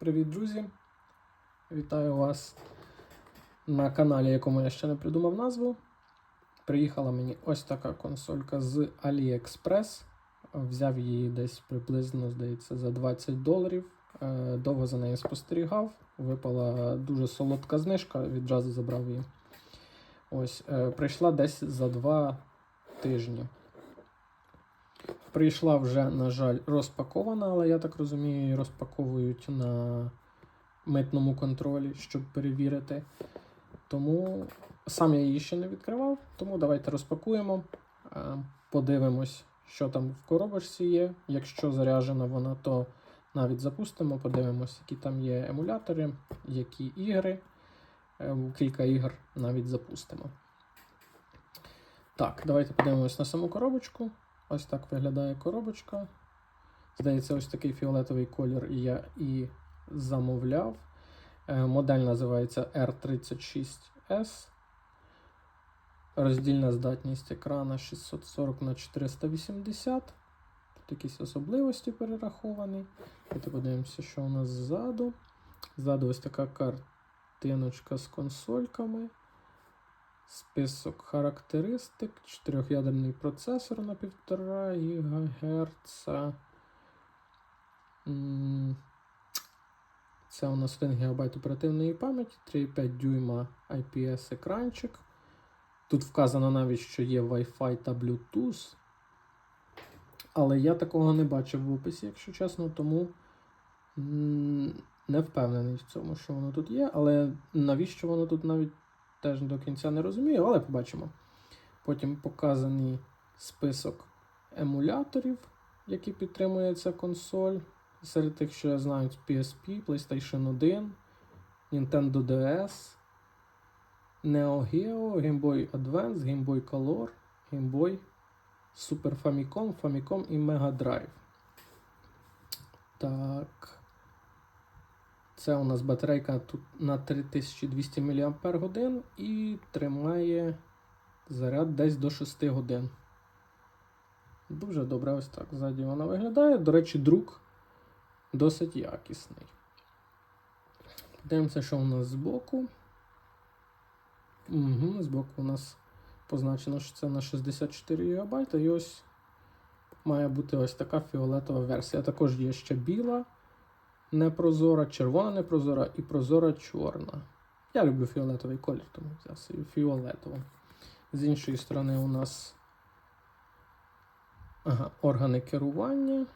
Привіт, друзі! Вітаю вас на каналі, якому я ще не придумав назву. Приїхала мені ось така консолька з AliExpress. Взяв її десь приблизно, здається, за 20 доларів. Е, Довго за нею спостерігав. Випала дуже солодка знижка, відразу забрав її. Ось, е, прийшла десь за 2 тижні. Прийшла вже, на жаль, розпакована, але я так розумію, її розпаковують на митному контролі, щоб перевірити. Тому сам я її ще не відкривав, тому давайте розпакуємо, е, подивимось, що там в коробочці є. Якщо заряджена вона, то навіть запустимо, подивимось, які там є емулятори, які ігри. Е, Кілька ігор навіть запустимо. Так, давайте подивимось на саму коробочку. Ось так виглядає коробочка. Здається, ось такий фіолетовий колір я і замовляв. Е, Модель називається R36S. Роздільна здатність екрана 640 на 480. Тут якісь особливості перераховані. Давайте подивимося, що у нас ззаду. Ззаду ось така картиночка з консольками. Список характеристик, 4-ядерний процесор на 1,5 ГГц. Це у нас 1 ГБ оперативної пам'яті, 3,5 дюйма IPS екранчик. Тут вказано навіть, що є Wi-Fi та Bluetooth. Але я такого не бачив в описі, якщо чесно, тому не впевнений в цьому, що воно тут є. Але навіщо воно тут навіть теж до кінця не розумію, але побачимо. Потім показаний список емуляторів, які підтримує ця консоль. Серед тих, що я знаю, PSP, PlayStation 1, Nintendo DS, Neo Geo, Game Boy Advance, Game Boy Color, Game Boy, Super Famicom, Famicom і Mega Drive. Так. Це у нас батарейка тут на 3200 мАч і тримає заряд десь до 6 годин. Дуже добре, ось так. Ззаді вона виглядає. До речі, друк досить якісний. Подивимося, що у нас збоку. Угу, збоку у нас позначено, що це на 64 ГБ. І ось має бути ось така фіолетова версія. Також є ще біла непрозора, червона непрозора і прозора чорна. Я люблю фіолетовий колір, тому взяв собі фіолетову. З іншої сторони, у нас ага, органи керування.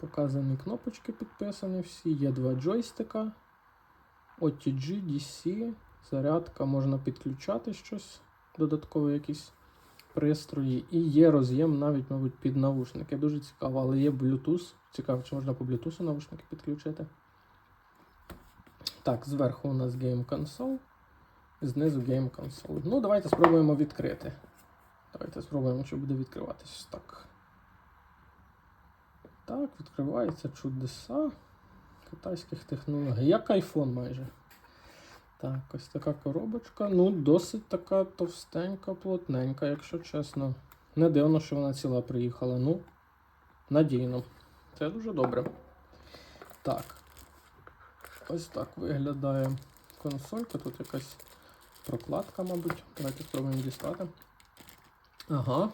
Показані кнопочки підписані всі. Є два джойстика. OTG, DC, зарядка, можна підключати щось, додаткові якісь пристрої. І є роз'єм навіть, мабуть, під навушники. Дуже цікаво, але є Bluetooth. Цікаво, чи можна по Bluetooth навушники підключити. Так, зверху у нас Game Console. Знизу Game Console. Ну, давайте спробуємо відкрити. Давайте спробуємо, що буде відкриватися. Так. Так, відкривається чудеса китайських технологій. Як iPhone майже. Так, ось така коробочка. Ну, досить така товстенька, плотненька, якщо чесно. Не дивно, що вона ціла приїхала. Ну, надійно. Це дуже добре. Так. Ось так виглядає консолька. Тут якась прокладка, мабуть. Давайте спробуємо дістати. Ага.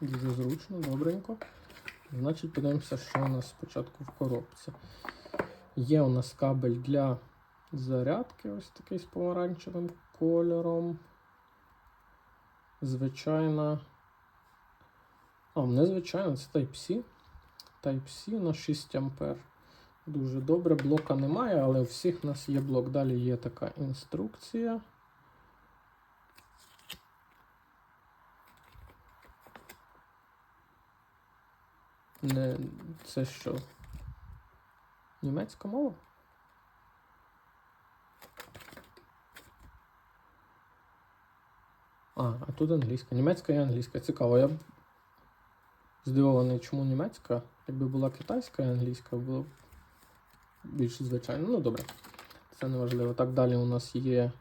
Дуже зручно, добренько. Значить, подивимося, що у нас спочатку в коробці. Є у нас кабель для зарядки, ось такий з помаранчевим кольором. Звичайна. А, незвичайно, це Type-C. Type-C на 6 А. Дуже добре. Блока немає, але у всіх у нас є блок. Далі є така інструкція. Не, це що? Німецька мова? А, а тут англійська. Німецька і англійська. Цікаво. Я здивований, чому німецька. Якби була китайська і англійська, було б більш звичайно. Ну, добре. Це не важливо. Так, далі у нас є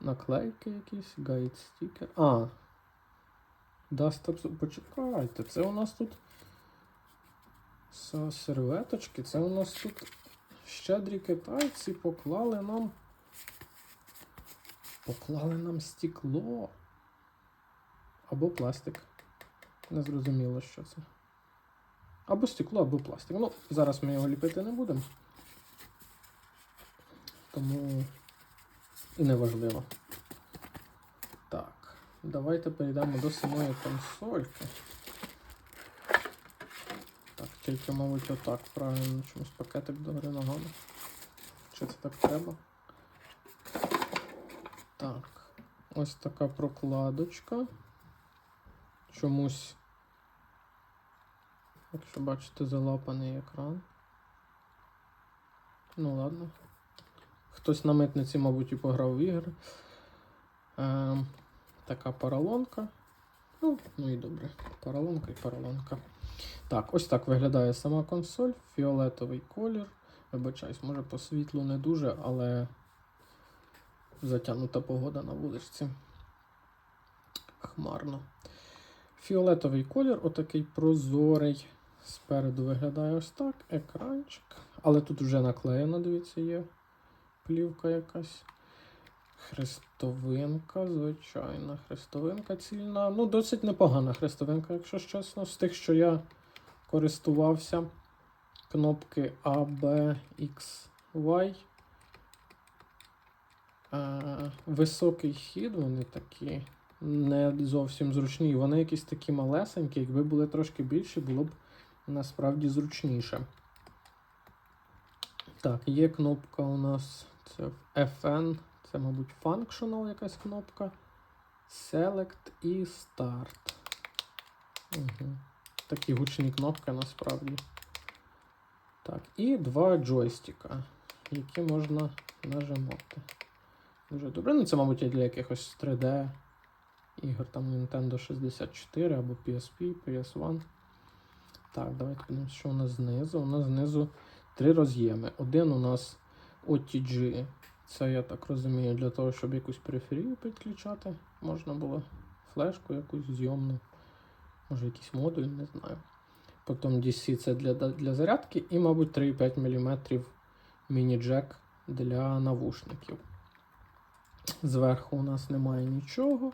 наклейки якісь, гайд стікер. А. Дастер. Почекайте, це у нас тут. Серветочки, це у нас тут щедрі китайці поклали нам. Поклали нам стекло. Або пластик. Не зрозуміло, що це. Або стекло, або пластик. Ну, зараз ми його ліпити не будемо. Тому і не важливо. Так, давайте перейдемо до самої консольки. Так, тільки, мабуть, отак правильно чомусь пакетик догори ногами. Чи це так треба? Так, ось така прокладочка. Чомусь, якщо бачите, залапаний екран. Ну ладно. Хтось на митниці, мабуть, і пограв в ігри. Ем, така паралонка. Ну, ну і добре. Паралонка і паралонка. Так, ось так виглядає сама консоль. Фіолетовий колір. Вибачаюсь, може по світлу не дуже, але затягнута погода на вуличці. Хмарно. Фіолетовий колір, отакий прозорий. Спереду виглядає ось так. Екранчик. Але тут вже наклеєно, дивіться, є плівка якась. Хрестовинка, звичайна. Хрестовинка цільна. Ну, досить непогана хрестовинка, якщо чесно. З тих, що я користувався. Кнопки A, B, X, Y. Е, високий хід, вони такі не зовсім зручні. Вони якісь такі малесенькі. Якби були трошки більші, було б насправді зручніше. Так, є кнопка у нас це FN, це, мабуть, Functional якась кнопка. Select і Start. Угу. Такі гучні кнопки насправді. Так, і два джойстика, які можна нажимати. Дуже добре. Ну, це, мабуть, для якихось 3D ігор, там Nintendo 64 або PSP, PS1. Так, давайте подивимося, що у нас знизу. У нас знизу три роз'єми. Один у нас OTG. Це, я так розумію, для того, щоб якусь периферію підключати. Можна було флешку якусь зйомну. Може якийсь модуль, не знаю. Потім DC це для, для зарядки. І, мабуть, 3,5 мм міні-джек для навушників. Зверху у нас немає нічого.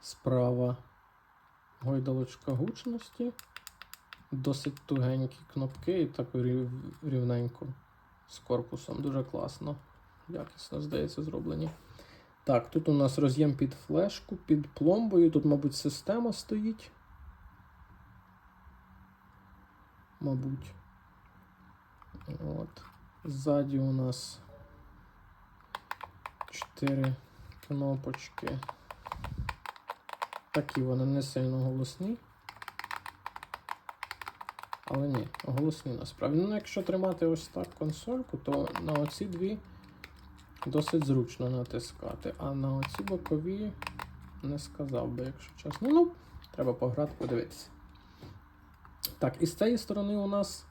Справа гойдалочка гучності. Досить тугенькі кнопки і так рів, рівненько з корпусом. Дуже класно. Якісно, здається, зроблені. Так, тут у нас роз'єм під флешку, під пломбою. Тут, мабуть, система стоїть. Мабуть. От. Ззаді у нас 4 кнопочки. Такі вони не сильно голосні. Але ні, голосні насправді. Ну, якщо тримати ось так консольку, то на оці дві досить зручно натискати. А на оці бокові не сказав би, якщо чесно. Ну, треба пограти, подивитися. Так, і з цієї сторони у нас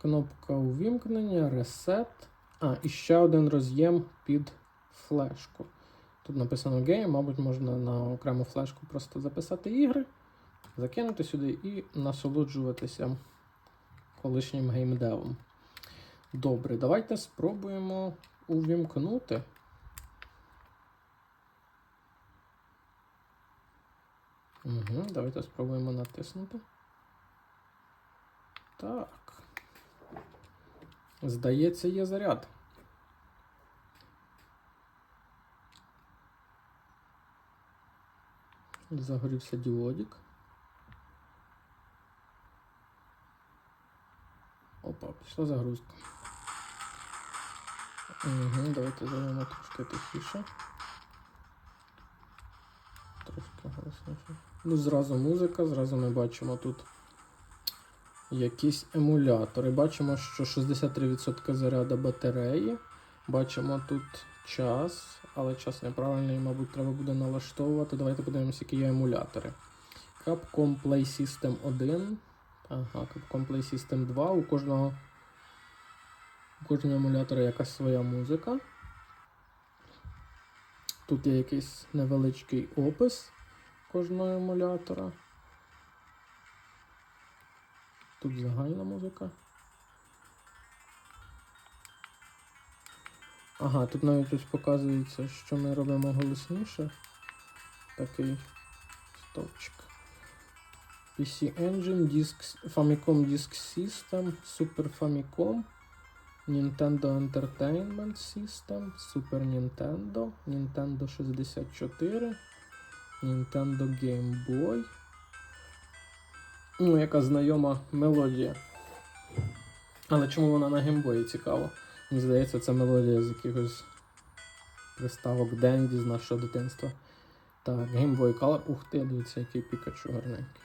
кнопка увімкнення, ресет. А, і ще один роз'єм під флешку. Тут написано Game, мабуть, можна на окрему флешку просто записати ігри, закинути сюди і насолоджуватися колишнім геймдевом. Добре, давайте спробуємо увімкнути. Угу, Давайте спробуємо натиснути. Так. Здається, є заряд. Загорівся діодик. Опа, пішла загрузка. Угу, давайте зробимо трошки тихіше. Трошки голосніше. Ну, зразу музика, зразу ми бачимо тут якісь емулятори. Бачимо, що 63% заряду батареї. Бачимо тут час, але час неправильний, мабуть, треба буде налаштовувати. Давайте подивимося, які є емулятори. Capcom Play System 1. Ага, Capcom Play System 2. У кожного у кожного емулятора якась своя музика. Тут є якийсь невеличкий опис кожного емулятора. Тут загальна музика. Ага, тут навіть ось показується, що ми робимо голосніше. Такий стовпчик. PC Engine, Disk, Famicom Disk System, Super Famicom, Nintendo Entertainment System, Super Nintendo, Nintendo 64, Nintendo Game Boy. Ну, яка знайома мелодія. Але чому вона на Boy цікаво? Мені здається, це мелодія з якихось приставок Денді з нашого дитинства. Так, Game Boy Color. Ух ти, дивіться, який Пікачу гарненький.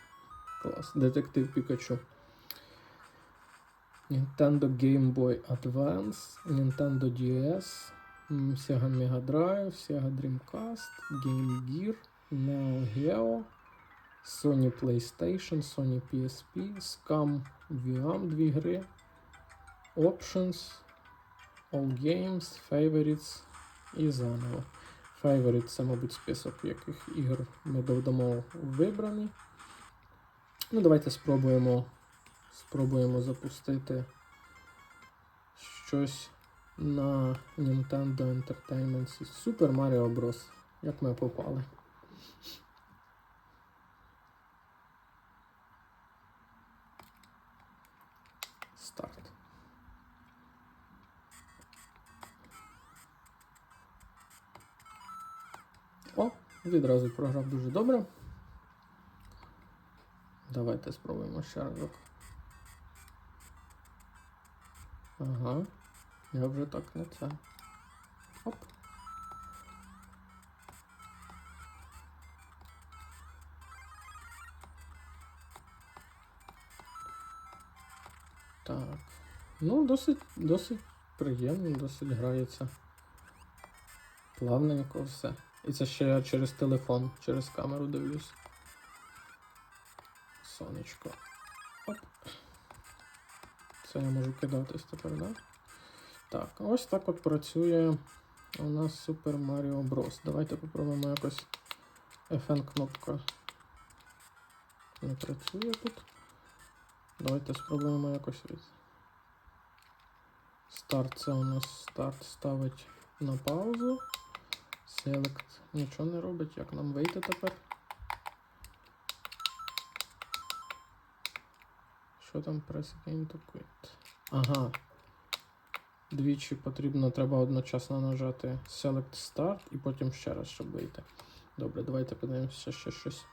Клас. Детектив Пікачу. Nintendo Game Boy Advance, Nintendo DS, Sega Mega Drive, Sega Dreamcast, Game Gear, Neo Geo, Sony PlayStation, Sony PSP, Scam VM 2 гри, Options, All Games, Favorites і заново. Favorite це, мабуть, список, яких ігор ми додамо вибрані. Ну, давайте спробуємо, спробуємо запустити щось на Nintendo Entertainment. Super Mario Bros. Як ми попали. Відразу програв дуже добре. Давайте спробуємо ще разок. Ага. Я вже так не це. Оп. Так. Ну, досить, досить приємно, досить грається. Плавненько все. І це ще я через телефон, через камеру дивлюсь. Сонечко. Оп. Це я можу кидатись тепер, да? Так, ось так от працює у нас Super Mario Bros. Давайте попробуємо якось FN кнопка. Не працює тут. Давайте спробуємо якось від. Старт це у нас старт ставить на паузу. Select нічого не робить. Як нам вийти тепер? Що там press again to quit? Ага. Двічі потрібно, треба одночасно нажати Select Start і потім ще раз, щоб вийти. Добре, давайте подивимося ще щось.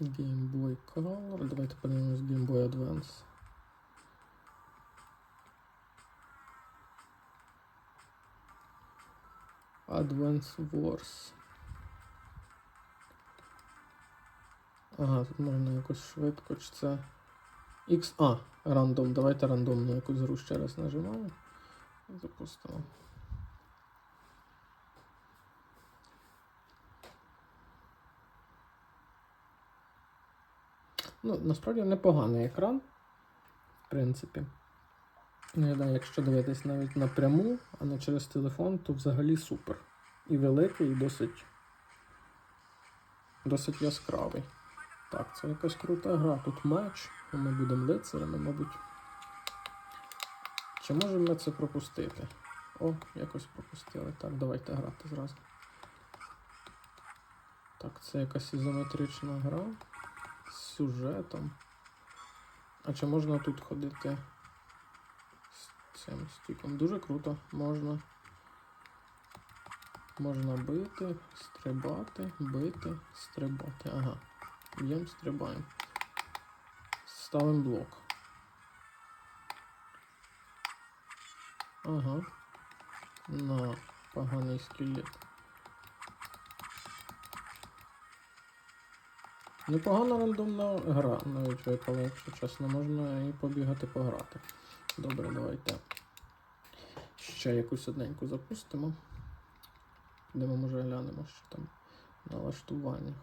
Game Boy Color. Давайте подивимось Game Boy Advance. Advance Wars. Ага, тут можна якось швидко, чи це. X. А, рандом. Давайте рандомну якусь гру ще раз нажимаємо. Запустимо. Ну, насправді непоганий екран, в принципі. Ну, я знаю, якщо дивитись навіть напряму, а не через телефон, то взагалі супер. І великий, і досить, досить яскравий. Так, це якась крута гра. Тут меч, ми будемо лицарями, мабуть. Чи можемо ми це пропустити? О, якось пропустили. Так, давайте грати зразу. Так, це якась ізометрична гра з сюжетом. А чи можна тут ходити цим стіком? Дуже круто, можна. Можна бити, стрибати, бити, стрибати. Ага. Б'ємо, стрибаємо. Ставимо блок. Ага. На поганий скелет. Непогана рандомна гра навіть випала, якщо чесно, можна і побігати пограти. Добре, давайте ще якусь одненьку запустимо. Підемо, може, глянемо, що там на налаштуваннях.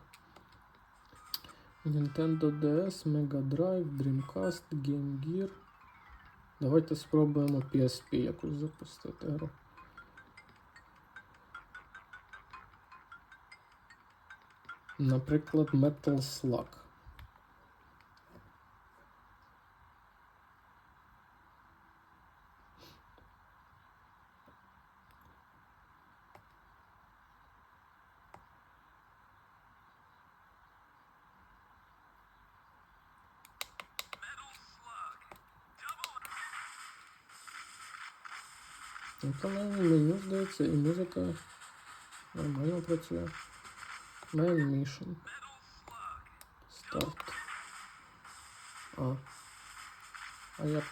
Nintendo DS, Mega Drive, Dreamcast, Game Gear. Давайте спробуємо PSP якусь запустити гру. Наприклад, Metal Slug. Принаймні меню, здається, і музика нормально працює. Main Mission. Старт. А. А як?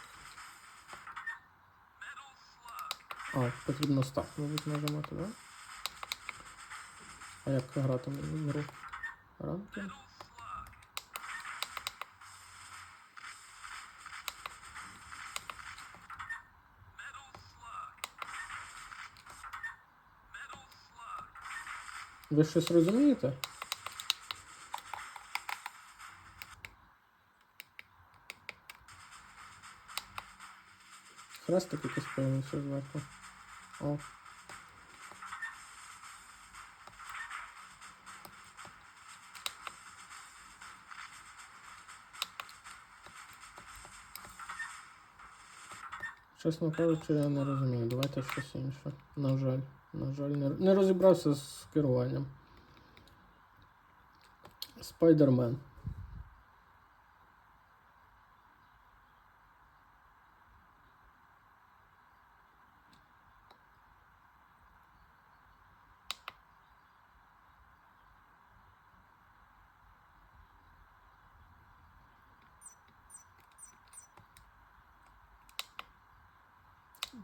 А, потрібно старт, мабуть, нажимати, да? А як грати в гру? Ранки? Ви щось розумієте? Хрестик якийсь появився зверху. О. Чесно кажучи, я не розумію. Давайте щось інше. На жаль. На жаль, не, розібрався з керуванням. Спайдермен.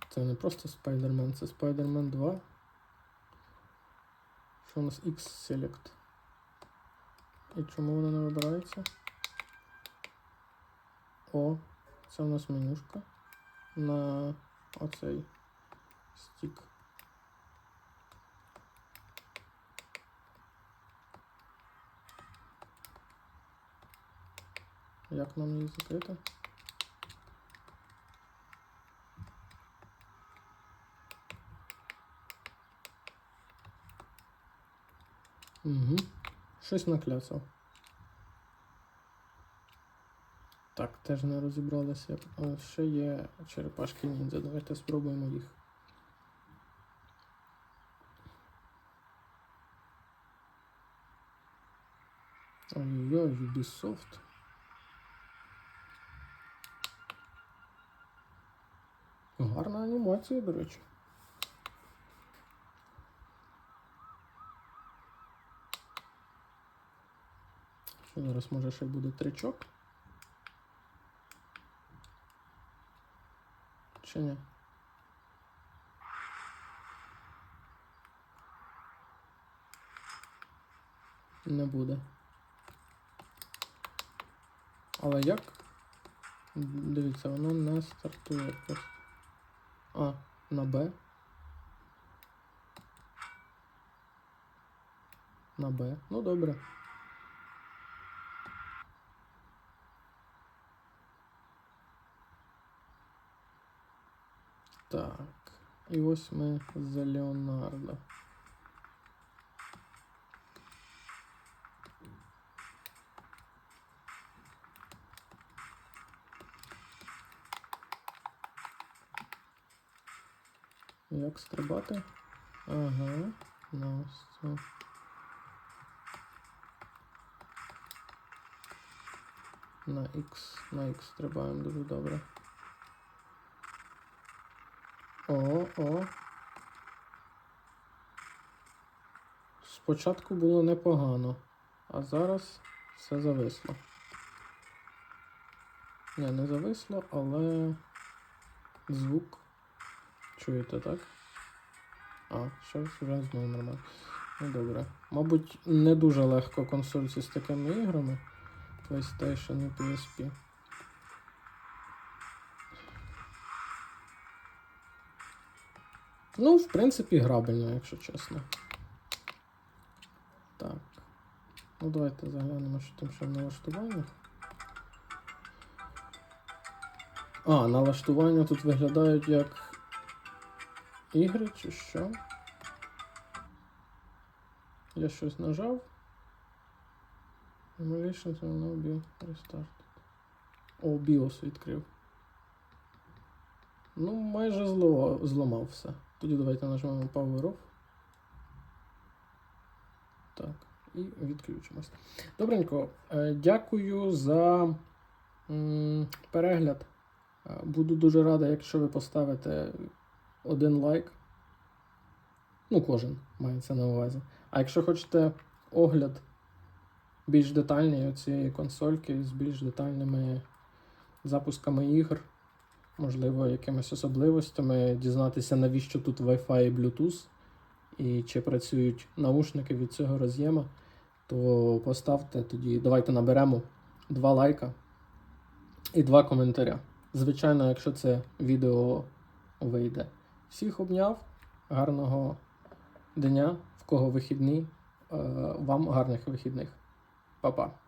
Це не просто Spider-Man, це Spider-Man 2. Що у нас X-Select? І чому воно не вибирається? О, це у нас менюшка на оцей стік. Як нам її закрити? Угу. Щось накляцав. Так, теж не розібралися. Але ще є черепашки ніндзя. Давайте спробуємо їх. Ой-ой, Ubisoft. Гарна анімація, до речі. Зараз може ще буде тричок? Чи ні? Не буде. Але як? Дивіться, воно не стартує просто. А, на Б. На Б. Ну добре. Так. І ось ми за Леонардо. Як стрибати? Ага, на ось. На X, на X стрибаємо дуже добре. О, о. Спочатку було непогано, а зараз все зависло. Ні, не зависло, але звук. Чуєте, так? А, щось вже знову нормально. Ну добре. Мабуть, не дуже легко консольці з такими іграми. PlayStation і PSP. Ну, в принципі, грабельно, якщо чесно. Так. Ну, давайте заглянемо, що там ще в налаштуваннях. А, налаштування тут виглядають як ігри чи що? Я щось нажав. Emulations will now be restarted. О, BIOS відкрив. Ну, майже зло, зламав все. Тоді давайте нажмемо Power Off. Так, і відключимось. Добренько, е, дякую за перегляд. Е, Буду дуже радий, якщо ви поставите один лайк. Ну, кожен мається на увазі. А якщо хочете огляд більш детальний цієї консольки з більш детальними запусками ігр, можливо, якимись особливостями, дізнатися, навіщо тут Wi-Fi і Bluetooth, і чи працюють наушники від цього роз'єма, то поставте тоді, давайте наберемо два лайка і два коментаря. Звичайно, якщо це відео вийде. Всіх обняв, гарного дня, в кого вихідний, Е, вам гарних вихідних. Па-па.